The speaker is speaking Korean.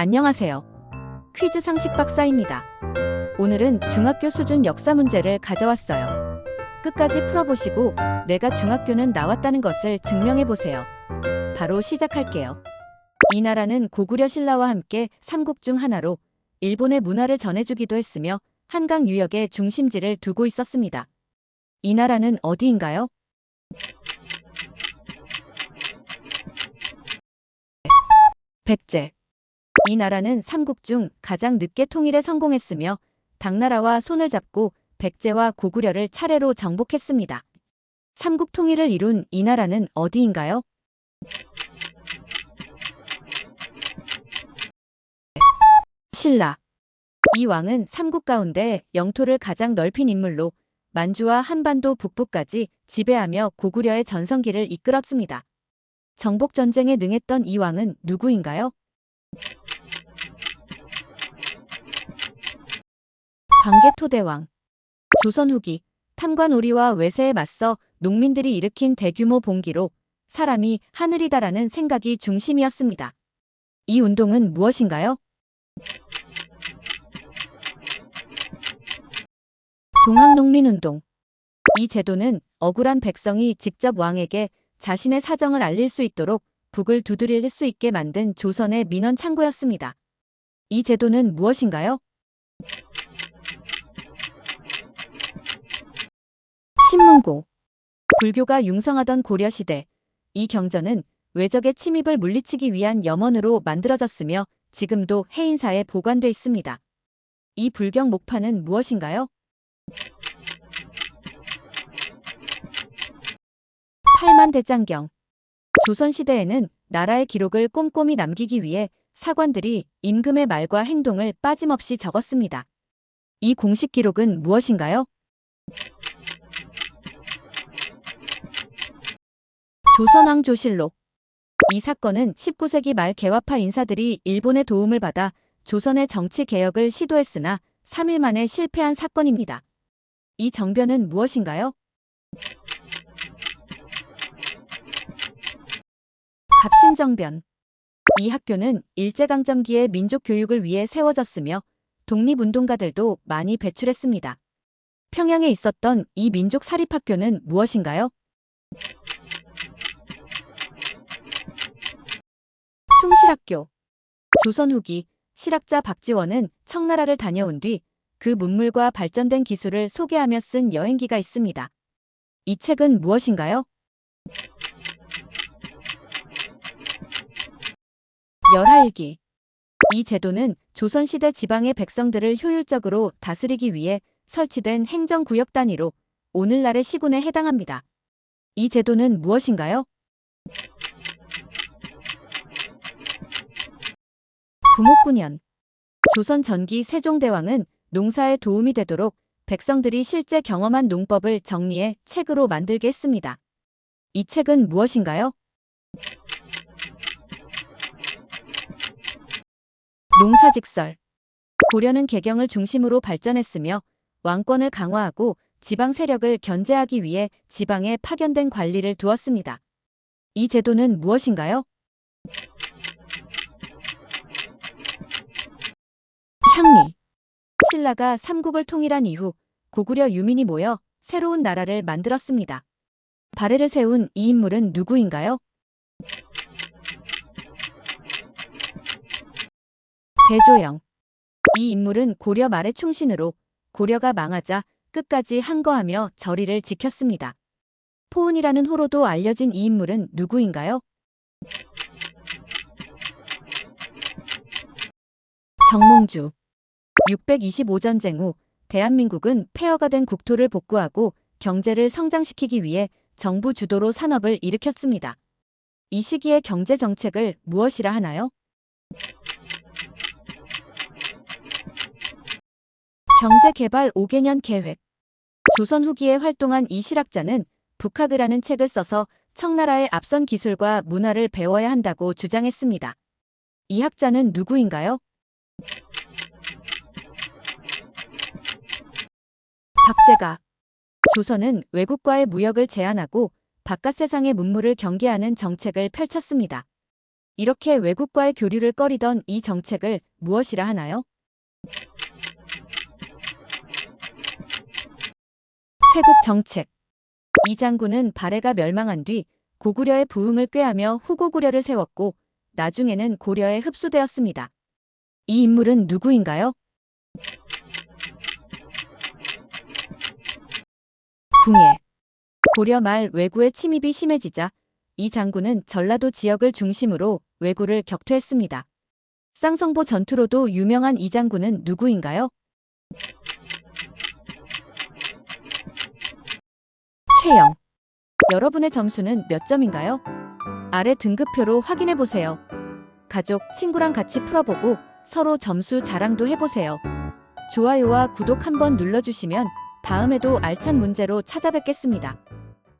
안녕하세요. 퀴즈 상식 박사입니다. 오늘은 중학교 수준 역사 문제를 가져왔어요. 끝까지 풀어보시고 내가 중학교는 나왔다는 것을 증명해보세요. 바로 시작할게요. 이 나라는 고구려 신라와 함께 삼국 중 하나로 일본의 문화를 전해주기도 했으며 한강 유역에 중심지를 두고 있었습니다. 이 나라는 어디인가요? 백제. 이 나라는 삼국 중 가장 늦게 통일에 성공했으며 당나라와 손을 잡고 백제와 고구려를 차례로 정복했습니다. 삼국 통일을 이룬 이 나라는 어디인가요? 신라. 이 왕은 삼국 가운데 영토를 가장 넓힌 인물로 만주와 한반도 북부까지 지배하며 고구려의 전성기를 이끌었습니다. 정복 전쟁에 능했던 이 왕은 누구인가요? 광개토대왕. 조선 후기 탐관오리와 외세에 맞서 농민들이 일으킨 대규모 봉기로 사람이 하늘이다라는 생각이 중심이었습니다. 이 운동은 무엇인가요? 동학농민운동. 이 제도는 억울한 백성이 직접 왕에게 자신의 사정을 알릴 수 있도록 북을 두드릴 수 있게 만든 조선의 민원 창구였습니다. 이 제도는 무엇인가요? 신문고. 불교가 융성하던 고려시대, 이 경전은 외적의 침입을 물리치기 위한 염원으로 만들어졌으며 지금도 해인사에 보관돼 있습니다. 이 불경 목파는 무엇인가요? 팔만대장경. 조선시대에는 나라의 기록을 꼼꼼히 남기기 위해 사관들이 임금의 말과 행동을 빠짐없이 적었습니다. 이 공식 기록은 무엇인가요? 조선왕 조실록. 이 사건은 19세기 말 개화파 인사들이 일본의 도움을 받아 조선의 정치 개혁을 시도했으나 3일 만에 실패한 사건입니다. 이 정변은 무엇인가요? 갑신정변. 이 학교는 일제강점기의 민족 교육을 위해 세워졌으며 독립운동가들도 많이 배출했습니다. 평양에 있었던 이 민족 사립학교는 무엇인가요? 숭실학교. 조선 후기 실학자 박지원은 청나라를 다녀온 뒤 그 문물과 발전된 기술을 소개하며 쓴 여행기가 있습니다. 이 책은 무엇인가요? 열하일기. 이 제도는 조선시대 지방의 백성들을 효율적으로 다스리기 위해 설치된 행정구역 단위로 오늘날의 시군에 해당합니다. 이 제도는 무엇인가요? 부목군연. 조선 전기 세종대왕은 농사에 도움이 되도록 백성들이 실제 경험한 농법을 정리해 책으로 만들게 했습니다. 이 책은 무엇인가요? 농사직설. 고려는 개경을 중심으로 발전했으며 왕권을 강화하고 지방 세력을 견제하기 위해 지방에 파견된 관리를 두었습니다. 이 제도는 무엇인가요? 향리. 신라가 삼국을 통일한 이후 고구려 유민이 모여 새로운 나라를 만들었습니다. 발해를 세운 이 인물은 누구인가요? 대조영. 이 인물은 고려 말의 충신으로 고려가 망하자 끝까지 항거하며 저리를 지켰습니다. 포은이라는 호로도 알려진 이 인물은 누구인가요? 정몽주. 625전쟁 후 대한민국은 폐허가 된 국토를 복구하고 경제를 성장시키기 위해 정부 주도로 산업을 일으켰습니다. 이 시기의 경제 정책을 무엇이라 하나요? 경제개발 5개년 계획. 조선 후기에 활동한 이 실학자는 북학이라는 책을 써서 청나라의 앞선 기술과 문화를 배워야 한다고 주장했습니다. 이 학자는 누구인가요? 박 제가. 조선은 외국과의 무역을 제한하고 바깥 세상의 문물을 경계하는 정책을 펼쳤습니다. 이렇게 외국과의 교류를 꺼리던 이 정책을 무엇이라 하나요? 세국 정책. 이 장군은 발해가 멸망한 뒤 고구려의 부흥을 꾀하며 후고구려를 세웠고 나중에는 고려에 흡수되었습니다. 이 인물은 누구인가요? 궁예. 고려 말 왜구의 침입이 심해지자 이 장군은 전라도 지역을 중심으로 왜구를 격퇴했습니다. 쌍성보 전투로도 유명한 이 장군은 누구인가요? 최영. 여러분의 점수는 몇 점인가요? 아래 등급표로 확인해 보세요. 가족, 친구랑 같이 풀어보고 서로 점수 자랑도 해보세요. 좋아요와 구독 한번 눌러주시면 다음에도 알찬 문제로 찾아뵙겠습니다.